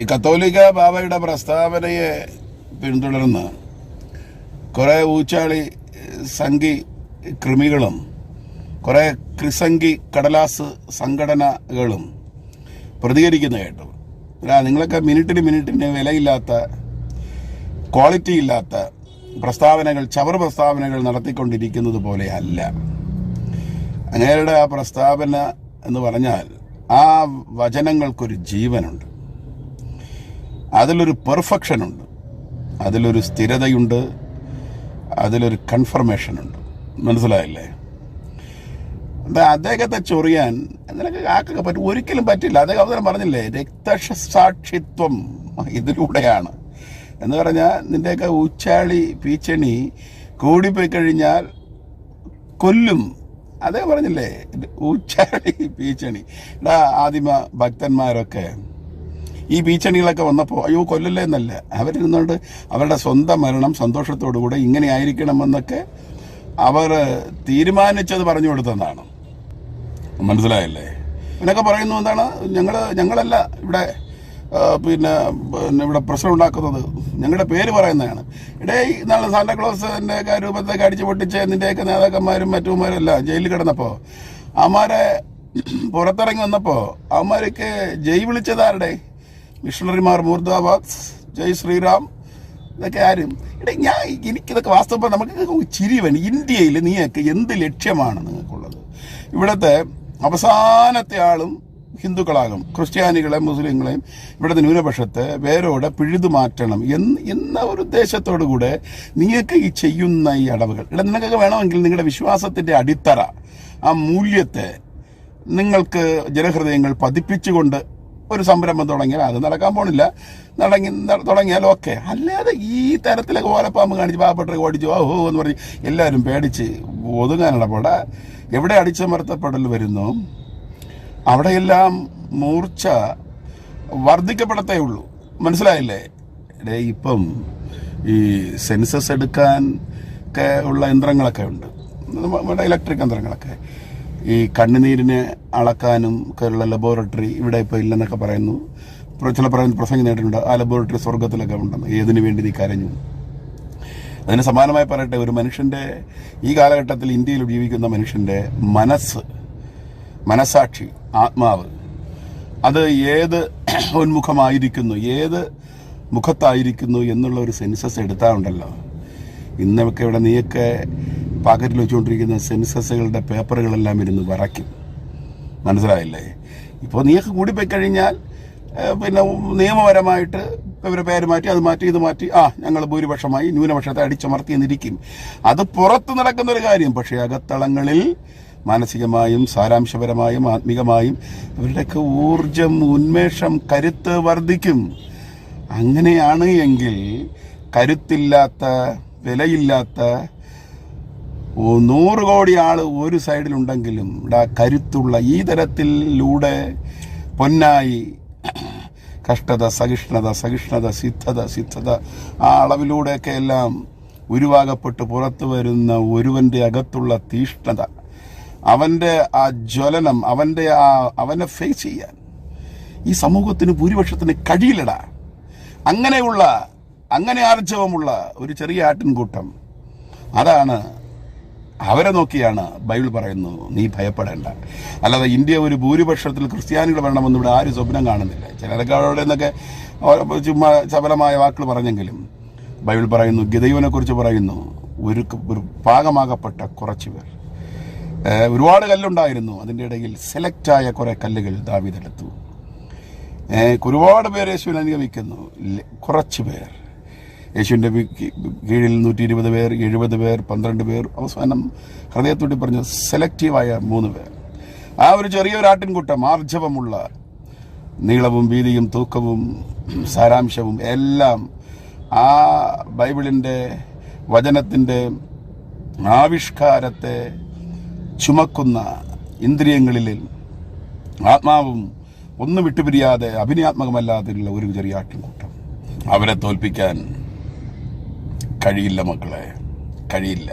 ഈ കത്തോലിക്ക ബാബയുടെ പ്രസ്താവനയെ പിന്തുടർന്ന് കുറെ ഊച്ചാളി സംഘി കൃമികളും കുറെ ക്രിസംഗി കടലാസ് സംഘടനകളും പ്രതികരിക്കുന്ന കേട്ടു അല്ല നിങ്ങളൊക്കെ മിനിറ്റിന് മിനിറ്റിന് വിലയില്ലാത്ത ക്വാളിറ്റി ഇല്ലാത്ത പ്രസ്താവനകൾ ചവർ പ്രസ്താവനകൾ നടത്തിക്കൊണ്ടിരിക്കുന്നത് പോലെയല്ല അങ്ങേരുടെ ആ പ്രസ്താവന എന്ന് പറഞ്ഞാൽ ആ വചനങ്ങൾക്കൊരു ജീവനുണ്ട്. അതിലൊരു പെർഫെക്ഷനുണ്ട് അതിലൊരു സ്ഥിരതയുണ്ട്. അതിലൊരു കൺഫർമേഷനുണ്ട് മനസ്സിലായില്ലേ? അദ്ദേഹത്തെ ചൊറിയാൻ നിനക്ക് ആക്കൊക്കെ പറ്റും. ഒരിക്കലും പറ്റില്ല. അദ്ദേഹം അവസരം പറഞ്ഞില്ലേ രക്തസാക്ഷിത്വം ഇതിലൂടെയാണ്. എന്ന് പറഞ്ഞാൽ നിന്റെയൊക്കെ ഉച്ചാളി പീച്ചണി കൂടിപ്പോയി കഴിഞ്ഞാൽ കൊല്ലും. അദ്ദേഹം പറഞ്ഞില്ലേ ഉച്ചാളി പീച്ചണി. ആദിമ ഭക്തന്മാരൊക്കെ ഈ ഭീഷണികളൊക്കെ വന്നപ്പോൾ അയ്യോ കൊല്ലല്ലേ എന്നല്ല. അവരിരുന്നുകൊണ്ട് അവരുടെ സ്വന്തം മരണം സന്തോഷത്തോടു കൂടെ ഇങ്ങനെ ആയിരിക്കണമെന്നൊക്കെ അവർ തീരുമാനിച്ചത് പറഞ്ഞു കൊടുത്തതാണ്. മനസ്സിലായല്ലേ? എന്നൊക്കെ പറയുന്നു എന്താണ്? ഞങ്ങൾ ഞങ്ങളല്ല ഇവിടെ പിന്നെ പിന്നെ ഇവിടെ പ്രശ്നം ഉണ്ടാക്കുന്നത്. ഞങ്ങളുടെ പേര് പറയുന്നതാണ്. ഇടേ ഇന്നാളെ സാന്താക്ലോസിന്റെ ഒക്കെ രൂപത്തേക്ക് അടിച്ചു പൊട്ടിച്ച് നിന്റെയൊക്കെ നേതാക്കന്മാരും മറ്റുമാരും എല്ലാം ജയിലിൽ കിടന്നപ്പോൾ അമാരെ പുറത്തിറങ്ങി വന്നപ്പോൾ അവന്മാരൊക്കെ ജയ് വിളിച്ചതാരുടെ? മിഷണറിമാർ മൂർദാബാദ് ജയ് ശ്രീറാം ഇതൊക്കെ ആരും ഇടേ ഞാൻ എനിക്കിതൊക്കെ വാസ്തവം നമുക്ക് ചിരി വേണം. ഇന്ത്യയിൽ നീയൊക്കെ എന്ത് ലക്ഷ്യമാണ് നിങ്ങൾക്കുള്ളത്? ഇവിടുത്തെ അവസാനത്തെ ആളും ഹിന്ദുക്കളാകും. ക്രിസ്ത്യാനികളെ മുസ്ലിങ്ങളെയും ഇവിടുത്തെ ന്യൂനപക്ഷത്തെ വേരോടെ പിഴുതു മാറ്റണം എന്ന് എന്ന ഒരു ഉദ്ദേശത്തോടു കൂടെ നിങ്ങൾക്ക് ഈ ചെയ്യുന്ന ഈ അടവുകൾ. ഇവിടെ നിങ്ങൾക്കൊക്കെ വേണമെങ്കിൽ നിങ്ങളുടെ വിശ്വാസത്തിന്റെ അടിത്തറ ആ മൂല്യത്തെ നിങ്ങൾക്ക് ജനഹൃദയങ്ങൾ പതിപ്പിച്ചുകൊണ്ട് ഒരു സംരംഭം തുടങ്ങിയാൽ അത് നടക്കാൻ പോണില്ല. നടങ്ങി തുടങ്ങിയാൽ ഓക്കെ അല്ലാതെ ഈ തരത്തിലൊക്കെ ഓലപ്പാമ്പ് കാണിച്ച് പാവപ്പെട്ടൊക്കെ ഓടിച്ചു ഓഹോ എന്ന് പറഞ്ഞ് എല്ലാവരും പേടിച്ച് ഒതുങ്ങാനുള്ള എവിടെ അടിച്ചമർത്തപ്പെടൽ വരുന്നു? അവിടെയെല്ലാം മൂർച്ച വർദ്ധിക്കപ്പെടത്തേ ഉള്ളൂ. മനസ്സിലായില്ലേ? ഡേ ഇപ്പം ഈ സെൻസസ് എടുക്കാൻ ഉള്ള യന്ത്രങ്ങളൊക്കെ ഉണ്ട്. നമ്മുടെ ഇലക്ട്രിക് യന്ത്രങ്ങളൊക്കെ. ഈ കണ്ണുനീരിനെ അളക്കാനും ഒക്കെയുള്ള ലബോറട്ടറി ഇവിടെ ഇപ്പോൾ ഇല്ലെന്നൊക്കെ പറയുന്നു. ചില പറയുന്ന പ്രസംഗം നേട്ടിട്ടുണ്ട് ആ ലബോറട്ടറി സ്വർഗത്തിലൊക്കെ ഉണ്ടെന്ന്. ഏതിനു വേണ്ടി നീ കരഞ്ഞു. അതിന് സമാനമായി പറയട്ടെ ഒരു മനുഷ്യന്റെ ഈ കാലഘട്ടത്തിൽ ഇന്ത്യയിൽ ജീവിക്കുന്ന മനുഷ്യന്റെ മനസ്സ് മനസാക്ഷി ആത്മാവ് അത് ഏത് ഉന്മുഖമായിരിക്കുന്നു ഏത് മുഖത്തായിരിക്കുന്നു എന്നുള്ള ഒരു സെൻസസ് എടുത്താലുണ്ടല്ലോ ഇന്നൊക്കെ ഇവിടെ നീയൊക്കെ പാക്കറ്റിൽ വെച്ചുകൊണ്ടിരിക്കുന്ന സെൻസസുകളുടെ പേപ്പറുകളെല്ലാം ഇരുന്ന് വിറയ്ക്കും മനസ്സിലായില്ലേ? ഇപ്പോൾ നീയൊക്കെ കൂടിപ്പോയി കഴിഞ്ഞാൽ പിന്നെ നിയമപരമായിട്ട് ഇവരെ പേര് മാറ്റി അത് മാറ്റി ഇത് മാറ്റി ആ ഞങ്ങൾ ഭൂരിപക്ഷമായി ന്യൂനപക്ഷത്തെ അടിച്ചമർത്തി എന്നിരിക്കും അത് പുറത്ത് നടക്കുന്ന ഒരു കാര്യം പക്ഷേ അകത്തളങ്ങളിൽ മാനസികമായും സാരാംശപരമായും ആത്മികമായും ഇവരുടെയൊക്കെ ഊർജം ഉന്മേഷം കരുത്ത് വർദ്ധിക്കും. അങ്ങനെയാണ് എങ്കിൽ കരുത്തില്ലാത്ത വിലയില്ലാത്ത നൂറ് കോടി ആൾ ഒരു സൈഡിലുണ്ടെങ്കിലും ഇവിടെ ആ കരുത്തുള്ള ഈ തരത്തിലൂടെ പൊന്നായി കഷ്ടത സഹിഷ്ണുത സഹിഷ്ണുത സിദ്ധത സിദ്ധത ആ അളവിലൂടെയൊക്കെ എല്ലാം ഉരുവാകപ്പെട്ട് പുറത്തു വരുന്ന ഒരുവന്റെ അകത്തുള്ള തീഷ്ണത അവന്റെ ആ ജ്വലനം അവന്റെ ആ അവനെ ഫേസ് ചെയ്യാൻ. ഈ സമൂഹത്തിന് ഭൂരിപക്ഷത്തിന് കഴിയില്ലടാ. അങ്ങനെയുള്ള അങ്ങനെ ആർജവമുള്ള ഒരു ചെറിയ ആട്ടിൻകൂട്ടം. അതാണ് അവരെ നോക്കിയാണ് ബൈബിൾ പറയുന്നു നീ ഭയപ്പെടേണ്ട. അല്ലാതെ ഇന്ത്യ ഒരു ഭൂരിപക്ഷത്തിൽ ക്രിസ്ത്യാനികൾ വരണമെന്ന് ഇവിടെ ആരും സ്വപ്നം കാണുന്നില്ല. ചിലരൊക്കെ അവിടെ നിന്നൊക്കെ ചുമ്മാ ശബലമായ വാക്കുകൾ പറഞ്ഞെങ്കിലും ബൈബിൾ പറയുന്നു ഗിതയുവിനെ കുറിച്ച് പറയുന്നു ഒരു പാകമാകപ്പെട്ട കുറച്ച് പേർ. ഒരുപാട് കല്ലുണ്ടായിരുന്നു. അതിന്റെ ഇടയിൽ സെലക്റ്റായ കുറെ കല്ലുകൾ ദാവിതെടുത്തു ഒരുപാട് പേരെ യേശുവിനെ അനുഗമിക്കുന്നു. കുറച്ച് പേർ. യേശുവിന്റെ കീഴിൽ നൂറ്റി ഇരുപത് പേർ എഴുപത് പേർ പന്ത്രണ്ട് പേർ അവസാനം ഹൃദയത്തോട്ടി പറഞ്ഞ സെലക്റ്റീവായ മൂന്ന് പേർ. ആ ഒരു ചെറിയൊരു ആട്ടിൻകൂട്ടം ആർജവമുള്ള നീളവും വീതിയും തൂക്കവും സാരാംശവും എല്ലാം ആ ബൈബിളിന്റെ വചനത്തിന്റെ ആവിഷ്കാരത്തെ ചുമക്കുന്ന ഇന്ദ്രിയങ്ങളിൽ ആത്മാവും ഒന്നും വിട്ടുപിരിയാതെ അഭിനയാത്മകമല്ലാതെയുള്ള ഒരു ചെറിയ ആട്ടിൻകൂട്ടം. അവരെ തോൽപ്പിക്കാൻ കഴിയില്ല മക്കളെ കഴിയില്ല.